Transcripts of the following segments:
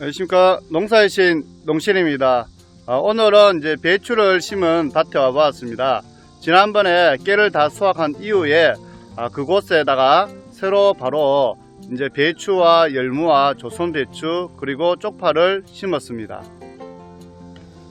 안녕하십니까 농사의 신 농신입니다. 아, 오늘은 이제 배추를 심은 밭에 와보았습니다. 지난번에 깨를 다 수확한 이후에 아, 그곳에다가 새로 바로 이제 배추와 열무와 조선 배추 그리고 쪽파를 심었습니다.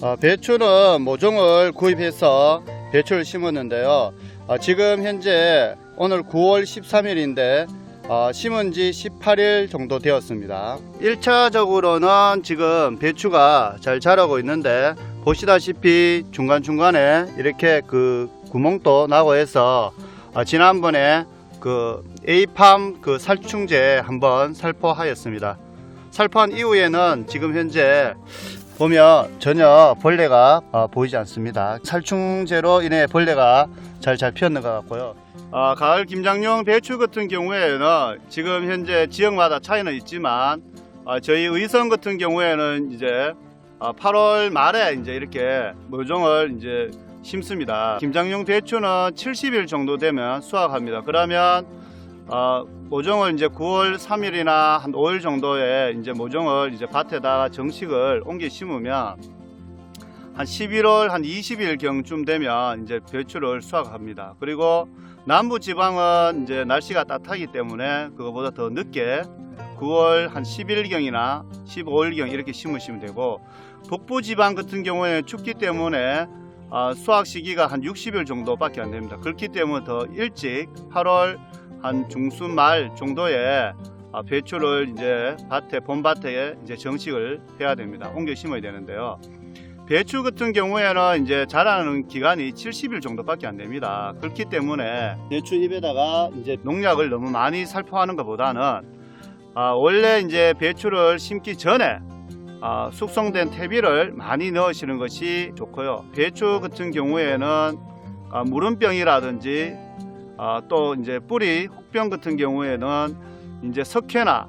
아, 배추는 모종을 구입해서 배추를 심었는데요. 아, 지금 현재 오늘 9월 13일인데 아, 심은 지 18일 정도 되었습니다. 1차적으로는 지금 배추가 잘 자라고 있는데 보시다시피 중간중간에 이렇게 그 구멍도 나고 해서 아, 지난번에 그 에이팜 그 살충제 한번 살포하였습니다. 살포한 이후에는 지금 현재 보면 전혀 벌레가 어, 보이지 않습니다. 살충제로 인해 벌레가 잘 잡혔는 것 같고요. 아, 가을 김장용 배추 같은 경우에는 지금 현재 지역마다 차이는 있지만 아, 저희 의성 같은 경우에는 이제 아, 8월 말에 이제 이렇게 모종을 이제 심습니다. 김장용 배추는 70일 정도 되면 수확합니다. 그러면 어, 모종을 이제 9월 3일이나 한 5일 정도에 이제 모종을 이제 밭에다가 정식을 옮겨 심으면 한 11월 한 20일 경쯤 되면 이제 배추를 수확합니다. 그리고 남부 지방은 이제 날씨가 따뜻하기 때문에 그거보다 더 늦게 9월 한 10일경이나 15일경 이렇게 심으시면 되고 북부 지방 같은 경우에는 춥기 때문에 아, 수확 시기가 한 60일 정도밖에 안 됩니다. 그렇기 때문에 더 일찍 8월 한 중순 말 정도에 아, 배추를 이제 밭에 봄밭에 이제 정식을 해야 됩니다. 옮겨 심어야 되는데요. 배추 같은 경우에는 이제 자라는 기간이 70일 정도밖에 안 됩니다. 그렇기 때문에 배추 잎에다가 이제 농약을 너무 많이 살포하는 것보다는 아, 원래 이제 배추를 심기 전에 아, 숙성된 퇴비를 많이 넣으시는 것이 좋고요. 배추 같은 경우에는 아, 무름병이라든지 아, 또 이제 뿌리 혹병 같은 경우에는 이제 석회나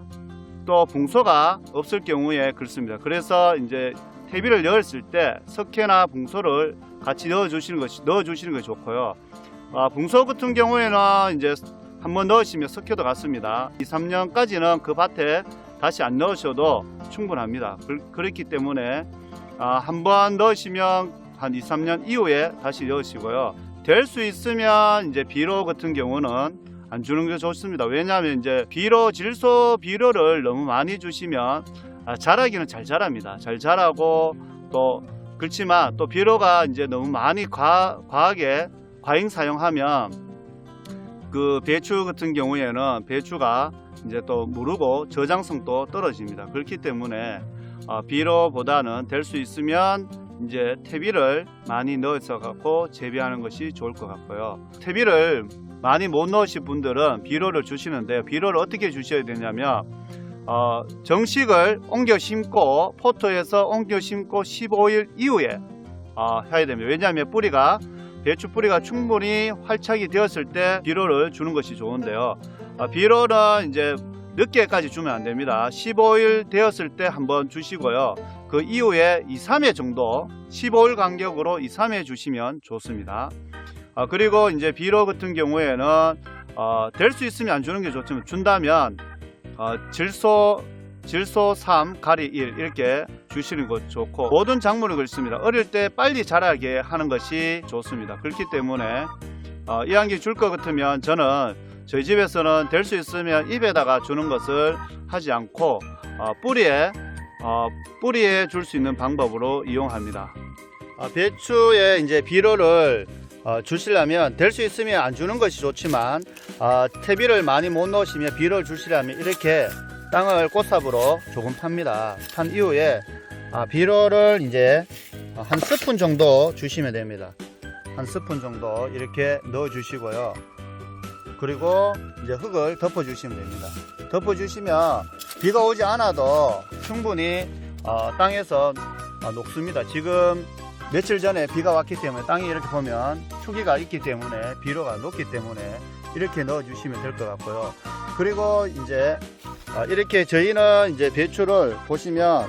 또 붕소가 없을 경우에 그렇습니다. 그래서 이제 퇴비를 넣었을 때 석회나 붕소를 같이 넣어 주시는 것이 넣어 주시는 것이 좋고요. 아, 붕소 같은 경우에는 이제 한번 넣으시면 석회도 같습니다. 2, 3년까지는 그 밭에 다시 안 넣으셔도 충분합니다. 그, 렇기 때문에 아, 한번 넣으시면 한 2, 3년 이후에 다시 넣으시고요. 될 수 있으면 이제 비료 같은 경우는 안 주는 게 좋습니다. 왜냐하면 이제 비료 질소 비료를 너무 많이 주시면 아, 자라기는 잘 자랍니다. 잘 자라고 또 그렇지만 또 비료가 이제 너무 많이 과, 과하게 과잉 사용하면 그 배추 같은 경우에는 배추가 이제 또 무르고 저장성도 떨어집니다. 그렇기 때문에 어, 비료보다는 될 수 있으면 이제 퇴비를 많이 넣어서 갖고 재배하는 것이 좋을 것 같고요. 퇴비를 많이 못 넣으신 분들은 비료를 주시는데요. 비료를 어떻게 주셔야 되냐면 어, 정식을 옮겨 심고 포토에서 옮겨 심고 15일 이후에 어, 해야 됩니다. 왜냐하면 뿌리가 배추 뿌리가 충분히 활착이 되었을 때 비료를 주는 것이 좋은데요. 아, 비료는 이제 늦게까지 주면 안 됩니다. 15일 되었을 때 한번 주시고요. 그 이후에 2, 3회 정도 15일 간격으로 2, 3회 주시면 좋습니다. 아, 그리고 이제 비료 같은 경우에는 어, 될 수 있으면 안 주는 게 좋지만 준다면 어, 질소 질소 3, 가리 1 이렇게 주시는 것 좋고 모든 작물을 그렇습니다. 어릴 때 빨리 자라게 하는 것이 좋습니다. 그렇기 때문에 어, 이한기 줄 것 같으면 저는 저희 집에서는 될 수 있으면 잎에다가 주는 것을 하지 않고 어, 뿌리에 어, 뿌리에 줄 수 있는 방법으로 이용합니다. 아, 배추에 이제 비료를 어, 주시려면 될 수 있으면 안 주는 것이 좋지만 아, 퇴비를 많이 못 넣으시면 비료를 주시려면 이렇게 땅을 꽃삽으로 조금 팝니다. 판 이후에 아, 비료를 이제 한 스푼 정도 주시면 됩니다. 한 스푼 정도 이렇게 넣어 주시고요. 그리고 이제 흙을 덮어 주시면 됩니다. 덮어 주시면 비가 오지 않아도 충분히 어, 땅에서 어, 녹습니다. 지금 며칠 전에 비가 왔기 때문에 땅이 이렇게 보면 추기가 있기 때문에 비료가 녹기 때문에 이렇게 넣어 주시면 될 것 같고요. 그리고 이제 어, 이렇게 저희는 이제 배추를 보시면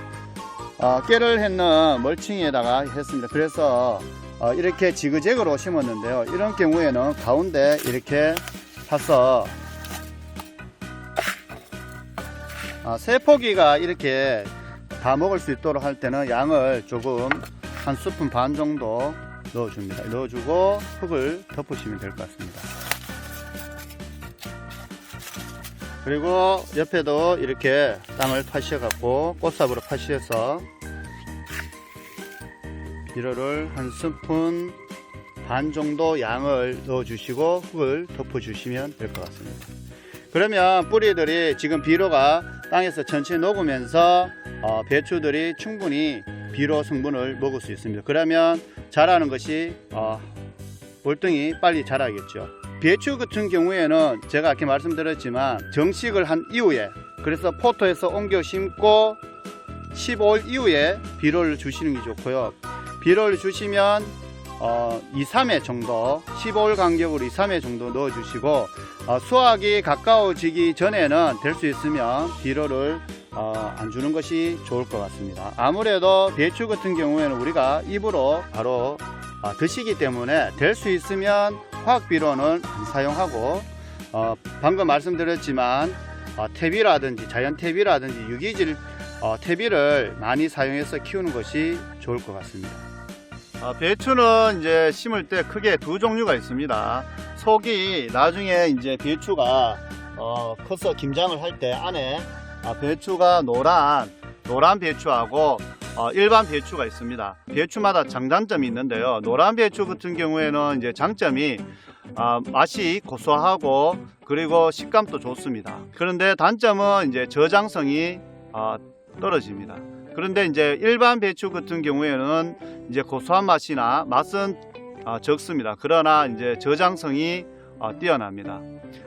어, 깨를 했는 멀칭에다가 했습니다. 그래서 어, 이렇게 지그재그로 심었는데요. 이런 경우에는 가운데 이렇게 파서 아, 세 포기가 이렇게 다 먹을 수 있도록 할 때는 양을 조금 한 스푼 반 정도 넣어줍니다. 넣어주고 흙을 덮으시면 될 것 같습니다. 그리고 옆에도 이렇게 땅을 파셔갖고 꽃삽으로 파시해서 비료를 한 스푼 반 정도 양을 넣어주시고 흙을 덮어주시면 될 것 같습니다. 그러면 뿌리들이 지금 비료가 땅에서 천천히 녹으면서 어, 배추들이 충분히 비료 성분을 먹을 수 있습니다. 그러면 자라는 것이 어, 월등히 빨리 자라겠죠. 배추 같은 경우에는 제가 아까 말씀드렸지만 정식을 한 이후에 그래서 포토에서 옮겨 심고 15일 이후에 비료를 주시는 게 좋고요. 비료를 주시면 어, 2, 3회 정도 15일 간격으로 2, 3회 정도 넣어 주시고 어, 수확이 가까워지기 전에는 될 수 있으면 비료를 어, 안 주는 것이 좋을 것 같습니다. 아무래도 배추 같은 경우에는 우리가 입으로 바로 어, 드시기 때문에 될 수 있으면 화학 비료는 안 사용하고 어, 방금 말씀드렸지만 어, 퇴비라든지 자연 퇴비라든지 유기질 어, 퇴비를 많이 사용해서 키우는 것이 좋을 것 같습니다. 아, 배추는 이제 심을 때 크게 두 종류가 있습니다. 속이 나중에 이제 배추가 어, 커서 김장을 할 때 안에 아, 배추가 노란 노란 배추하고 어, 일반 배추가 있습니다. 배추마다 장단점이 있는데요. 노란 배추 같은 경우에는 이제 장점이 아, 맛이 고소하고 그리고 식감도 좋습니다. 그런데 단점은 이제 저장성이 아, 떨어집니다. 그런데 이제 일반 배추 같은 경우에는 이제 고소한 맛이나 맛은 아, 적습니다. 그러나 이제 저장성이 아, 뛰어납니다.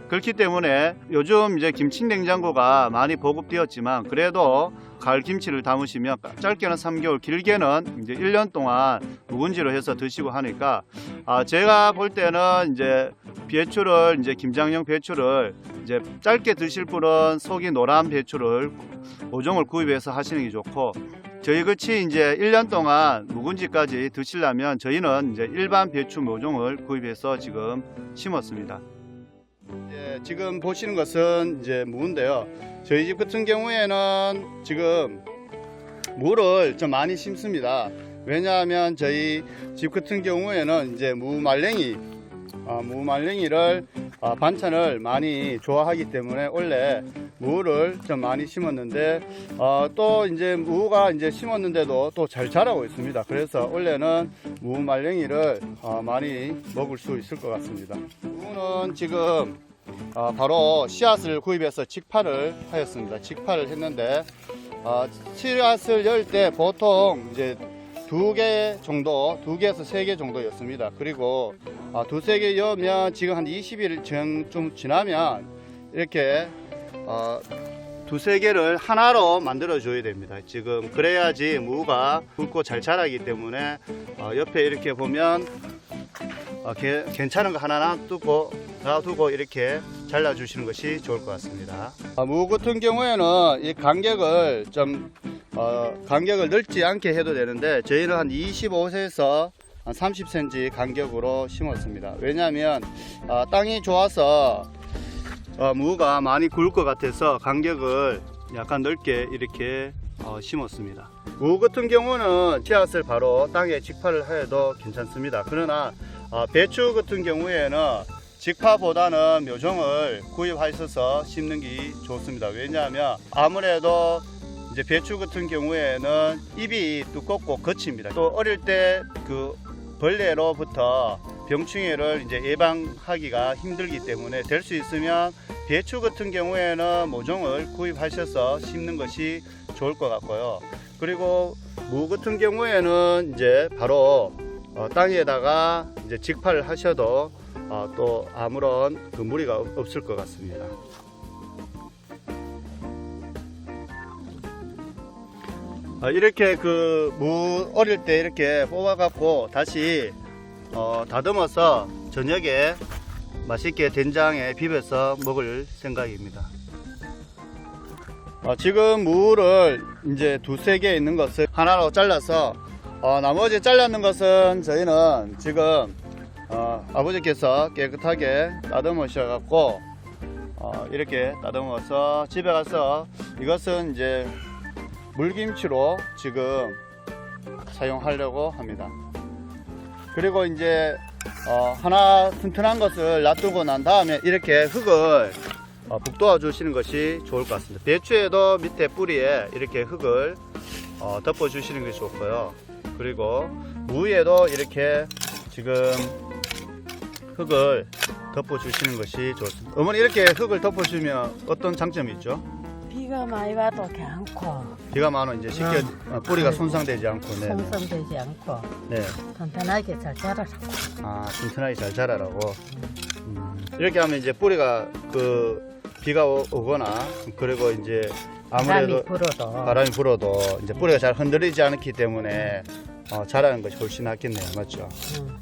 그렇기 때문에 요즘 이제 김치 냉장고가 많이 보급되었지만 그래도 가을 김치를 담으시면 짧게는 3개월, 길게는 이제 1년 동안 묵은지로 해서 드시고 하니까 아, 제가 볼 때는 이제 배추를 이제 김장용 배추를 이제 짧게 드실 분은 속이 노란 배추를 5종을 구입해서 하시는 게 좋고 저희 같이 이제 1년 동안 묵은지까지 드시려면 저희는 이제 일반 배추 모종을 구입해서 지금 심었습니다. 예, 지금 보시는 것은 이제 무인데요. 저희 집 같은 경우에는 지금 무를 좀 많이 심습니다. 왜냐하면 저희 집 같은 경우에는 이제 무말랭이, 아, 무말랭이를 아, 반찬을 많이 좋아하기 때문에 원래 무를 좀 많이 심었는데 어, 또 이제 무가 이제 심었는데도 또 잘 자라고 있습니다. 그래서 원래는 무 말랭이를 어, 많이 먹을 수 있을 것 같습니다. 무는 지금 어, 바로 씨앗을 구입해서 직파를 하였습니다. 직파를 했는데 어, 씨앗을 열 때 보통 이제 두 개 정도, 두 개에서 세 개 정도였습니다. 그리고 아, 두세 개 여면 지금 한 20일 정- 좀 지나면 이렇게 어, 두세 개를 하나로 만들어 줘야 됩니다. 지금 그래야지 무가 굵고 잘 자라기 때문에 어, 옆에 이렇게 보면 어, 게- 괜찮은 거 하나 놔두고 놔두고 이렇게 잘라 주시는 것이 좋을 것 같습니다. 아, 무 같은 경우에는 이 간격을 좀 어, 간격을 넓지 않게 해도 되는데 저희는 한 25세에서 한 30cm 간격으로 심었습니다. 왜냐하면 어, 땅이 좋아서 어, 무가 많이 굵을 것 같아서 간격을 약간 넓게 이렇게 어, 심었습니다. 무 같은 경우는 씨앗을 바로 땅에 직파를 해도 괜찮습니다. 그러나 어, 배추 같은 경우에는 직파보다는 묘종을 구입하셔서 심는 게 좋습니다. 왜냐하면 아무래도 이제 배추 같은 경우에는 잎이 두껍고 거칩니다. 또 어릴 때 그 벌레로부터 병충해를 이제 예방하기가 힘들기 때문에 될 수 있으면 배추 같은 경우에는 모종을 구입하셔서 심는 것이 좋을 것 같고요. 그리고 무 같은 경우에는 이제 바로 어, 땅에다가 이제 직파를 하셔도 어, 또 아무런 그 무리가 없- 없을 것 같습니다. 어, 이렇게 그 무 어릴 때 이렇게 뽑아갖고 다시 어, 다듬어서 저녁에 맛있게 된장에 비벼서 먹을 생각입니다. 어, 지금 무를 이제 두세 개 있는 것을 하나로 잘라서 어, 나머지 잘랐는 것은 저희는 지금 어, 아버지께서 깨끗하게 다듬으셔갖고 어, 이렇게 다듬어서 집에 가서 이것은 이제 물김치로 지금 사용하려고 합니다. 그리고 이제 어, 하나 튼튼한 것을 놔두고 난 다음에 이렇게 흙을 어, 북돋아 주시는 것이 좋을 것 같습니다. 배추에도 밑에 뿌리에 이렇게 흙을 어, 덮어 주시는 것이 좋고요. 그리고 무에도 이렇게 지금 흙을 덮어 주시는 것이 좋습니다. 어머니 이렇게 흙을 덮어 주면 어떤 장점이 있죠? 비가 많이 와도 괜찮고 비가 많으면 이제 쉽게 어, 뿌리가 손상되지 않고 네. 손상되지 않고 네. 튼튼하게 잘 자라라고 아, 튼튼하게 잘 자라라고. 음, 이렇게 하면 이제 뿌리가 그 비가 오, 거나 그리고 이제 아무래도 바람이 불어도 바람이 불어도 이제 뿌리가 잘 흔들리지 않기 때문에 어, 자라는 것이 훨씬 낫겠네요. 맞죠? 음,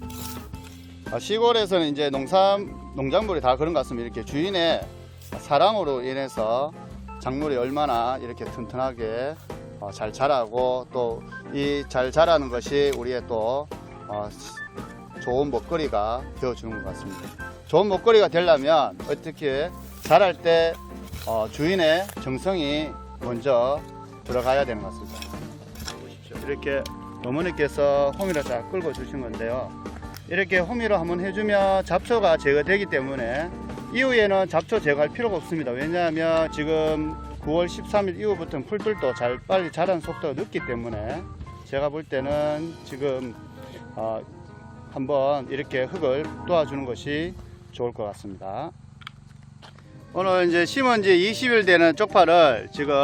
아, 시골에서는 이제 농산 농작물이 다 그런 것 같습니다. 이렇게 주인의 사랑으로 인해서 작물이 얼마나 이렇게 튼튼하게 어, 잘 자라고 또 이 잘 자라는 것이 우리의 또 어, 좋은 먹거리가 되어주는 것 같습니다. 좋은 먹거리가 되려면 어떻게 자랄 때 어, 주인의 정성이 먼저 들어가야 되는 것 같습니다. 이렇게 어머니께서 호미를 딱 끌고 주신 건데요. 이렇게 호미로 한번 해주면 잡초가 제거되기 때문에 이후에는 잡초 제거할 필요가 없습니다. 왜냐하면 지금 9월 13일 이후부터는 풀들도 잘 빨리 자라는 속도가 늦기 때문에 제가 볼 때는 지금 어, 한번 이렇게 흙을 도와주는 것이 좋을 것 같습니다. 오늘 이제 심은 지 20일 되는 쪽파를 지금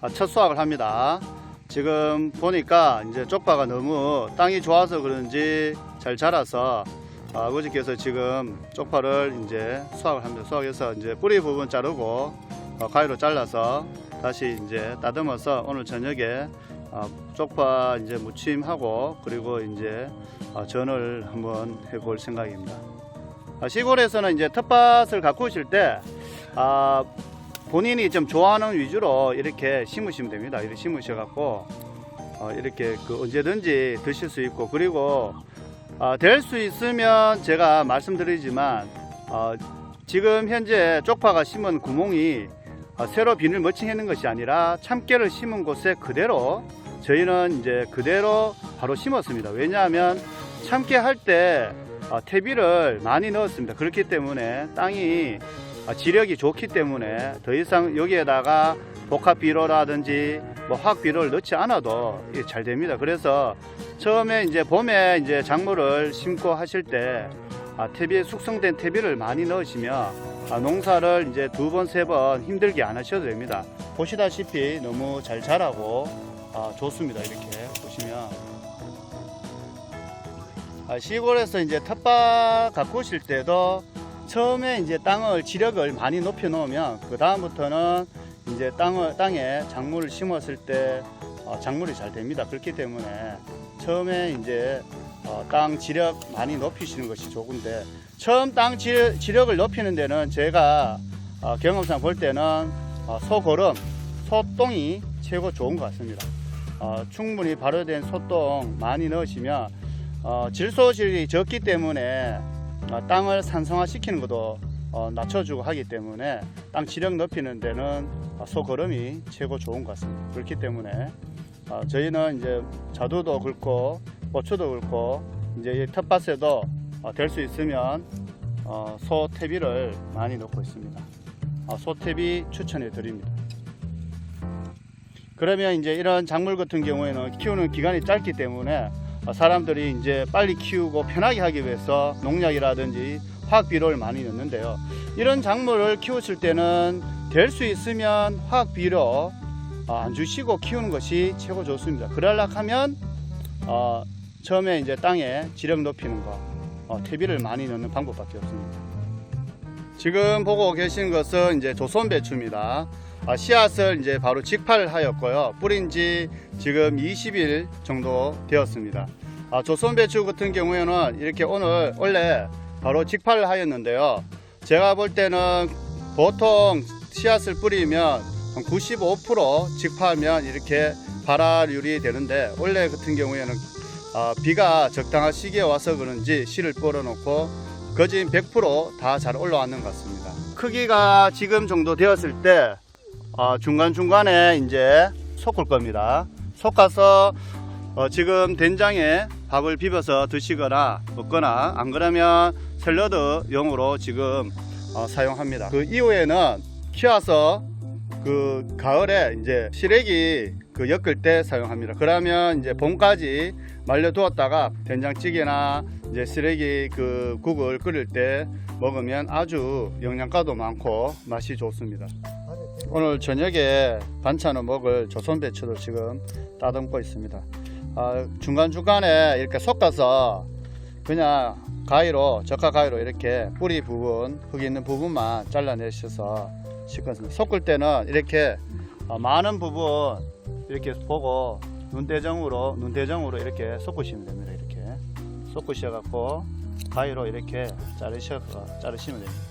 아, 첫 수확을 합니다. 지금 보니까 이제 쪽파가 너무 땅이 좋아서 그런지 잘 자라서 아, 아버지께서 지금 쪽파를 이제 수확을 합니다. 수확해서 이제 뿌리 부분 자르고 어, 가위로 잘라서 다시 이제 따듬어서 오늘 저녁에 어, 쪽파 이제 무침하고 그리고 이제 어, 전을 한번 해볼 생각입니다. 아, 시골에서는 이제 텃밭을 가꾸실 때 아, 본인이 좀 좋아하는 위주로 이렇게 심으시면 됩니다. 이렇게 심으셔갖고 어, 이렇게 그 언제든지 드실 수 있고 그리고 어, 될 수 있으면 제가 말씀드리지만 어, 지금 현재 쪽파가 심은 구멍이 어, 새로 비닐 멀칭했는 것이 아니라 참깨를 심은 곳에 그대로 저희는 이제 그대로 바로 심었습니다. 왜냐하면 참깨 할때 어, 퇴비를 많이 넣었습니다. 그렇기 때문에 땅이 아, 지력이 좋기 때문에 더 이상 여기에다가 복합 비료라든지 뭐 화학 비료를 넣지 않아도 잘 됩니다. 그래서 처음에 이제 봄에 이제 작물을 심고 하실 때 아, 퇴비 숙성된 퇴비를 많이 넣으시면 아, 농사를 이제 두 번세번 힘들게 안 하셔도 됩니다. 보시다시피 너무 잘 자라고 아, 좋습니다. 이렇게 보시면 아, 시골에서 이제 텃밭 가꾸실 때도 처음에 이제 땅을 지력을 많이 높여 놓으면 그 다음부터는 이제 땅을 땅에 작물을 심었을 때 어, 작물이 잘 됩니다. 그렇기 때문에 처음에 이제 어, 땅 지력 많이 높이시는 것이 좋은데 처음 땅 지, 지력을 높이는 데는 제가 어, 경험상 볼 때는 어, 소거름, 소똥이 최고 좋은 것 같습니다. 어, 충분히 발효된 소똥 많이 넣으시면 어, 질소질이 적기 때문에 어, 땅을 산성화시키는 것도 어, 낮춰주고 하기 때문에 땅 지력 높이는 데는 어, 소거름이 최고 좋은 것 같습니다. 그렇기 때문에 어, 저희는 이제 자두도 긁고 고추도 긁고 이제 이 텃밭에도 어, 될수 있으면 어, 소태비를 많이 넣고 있습니다. 어, 소태비 추천해 드립니다. 그러면 이제 이런 작물 같은 경우에는 키우는 기간이 짧기 때문에 어, 사람들이 이제 빨리 키우고 편하게 하기 위해서 농약이라든지 화학 비료를 많이 넣는데요. 이런 작물을 키우실 때는 될 수 있으면 화학 비료 어, 안 주시고 키우는 것이 최고 좋습니다. 그러려 하면 어, 처음에 이제 땅에 지력 높이는 거, 어, 퇴비를 많이 넣는 방법밖에 없습니다. 지금 보고 계신 것은 이제 조선 배추입니다. 아, 씨앗을 이제 바로 직팔하였고요. 뿌린 지 지금 20일 정도 되었습니다. 아, 조선 배추 같은 경우에는 이렇게 오늘 원래 바로 직팔을 하였는데요. 제가 볼 때는 보통 씨앗을 뿌리면 한95% 직파하면 이렇게 발화율이 되는데 원래 같은 경우에는 아, 비가 적당한 시기에 와서 그런지 씨를 뿌려놓고 거진 100%다 잘 올라왔는 것 같습니다. 크기가 지금 정도 되었을 때 어, 중간중간에 이제 섞을 겁니다. 섞어서 어, 지금 된장에 밥을 비벼서 드시거나 먹거나 안 그러면 샐러드용으로 지금 어, 사용합니다. 그 이후에는 키워서 그 가을에 이제 시래기 그 엮을 때 사용합니다. 그러면 이제 봄까지 말려 두었다가 된장찌개나 이제 시래기 그 국을 끓일 때 먹으면 아주 영양가도 많고 맛이 좋습니다. 오늘 저녁에 반찬을 먹을 조선 배추를 지금 따듬고 있습니다. 아, 중간중간에 이렇게 섞어서 그냥 가위로 적화 가위로 이렇게 뿌리 부분 흙 있는 부분만 잘라내셔서 씻겠습니다. 섞을 때는 이렇게 어, 많은 부분 이렇게 보고 눈대정으로 눈대정으로 이렇게 섞으시면 됩니다. 이렇게 섞으셔 갖고 가위로 이렇게 자르셔서 자르시면 됩니다.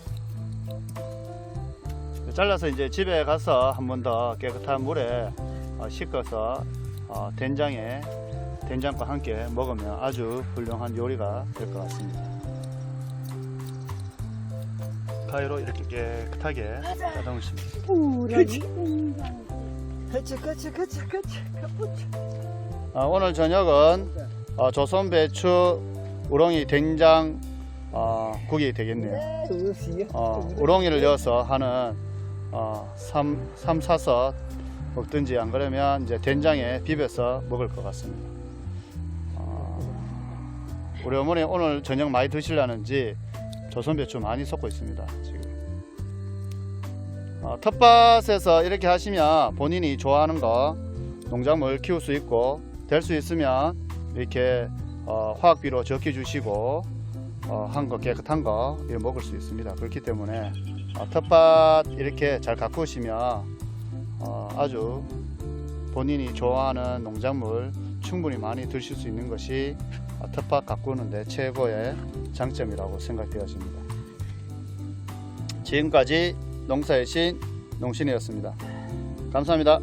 잘라서 이제 집에 가서 한 번 더 깨끗한 물에 어, 씻어서 어, 된장에 된장과 함께 먹으면 아주 훌륭한 요리가 될 것 같습니다. 가위로 이렇게 깨끗하게 따듬으십니다. 그치 그치 그치 그치 어, 오늘 저녁은 어, 조선 배추 우렁이 된장 어, 국이 되겠네요. 어, 우렁이를 넣어서 하는 어, 삼, 삼 사서 먹든지 안 그러면 이제 된장에 비벼서 먹을 것 같습니다. 어, 우리 어머니 오늘 저녁 많이 드시려는지 조선 배추 많이 섞고 있습니다. 지금. 어, 텃밭에서 이렇게 하시면 본인이 좋아하는 거 농작물 키울 수 있고 될 수 있으면 이렇게 어, 화학비로 적해 주시고 어, 한거 깨끗한 거 이렇게 먹을 수 있습니다. 그렇기 때문에 어, 텃밭 이렇게 잘 가꾸시면 어, 아주 본인이 좋아하는 농작물 충분히 많이 드실 수 있는 것이 어, 텃밭 가꾸는데 최고의 장점이라고 생각되어집니다. 지금까지 농사의 신 농신이었습니다. 감사합니다.